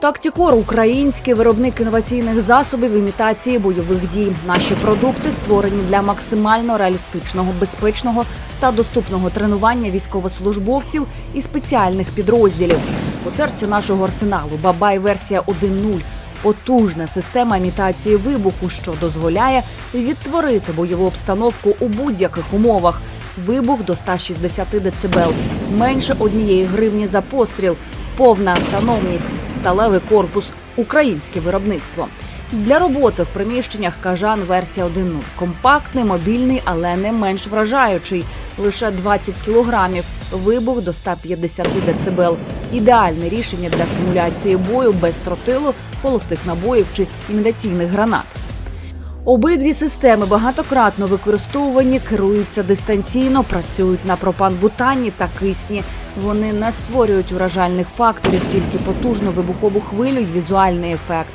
Тактікор український виробник інноваційних засобів імітації бойових дій. Наші продукти створені для максимально реалістичного, безпечного та доступного тренування військовослужбовців і спеціальних підрозділів. У серці нашого арсеналу Бабай версія 1.0 потужна система імітації вибуху, що дозволяє відтворити бойову обстановку у будь-яких умовах. Вибух до 160 дБ, менше однієї гривні за постріл, повна автономність, сталевий корпус, українське виробництво. Для роботи в приміщеннях кажан версія 1.0. компактний, мобільний, але не менш вражаючий. Лише 20 кілограмів, вибух до 150 дБ. Ідеальне рішення для симуляції бою без тротилу, холостих набоїв чи імітаційних гранат. Обидві системи багатократно використовувані, керуються дистанційно, працюють на пропан-бутані та кисні. Вони не створюють уражальних факторів, тільки потужну вибухову хвилю й візуальний ефект.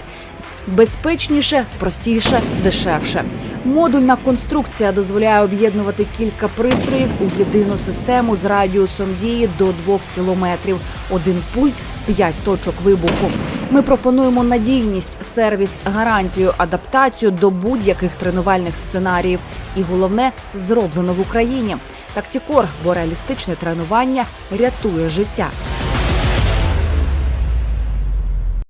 Безпечніше, простіше, дешевше. Модульна конструкція дозволяє об'єднувати кілька пристроїв у єдину систему з радіусом дії до 2 кілометрів. Один пульт, 5 точок вибуху. Ми пропонуємо надійність, сервіс, гарантію, адаптацію до будь-яких тренувальних сценаріїв. І головне зроблено в Україні. Тактікор, бо реалістичне тренування рятує життя.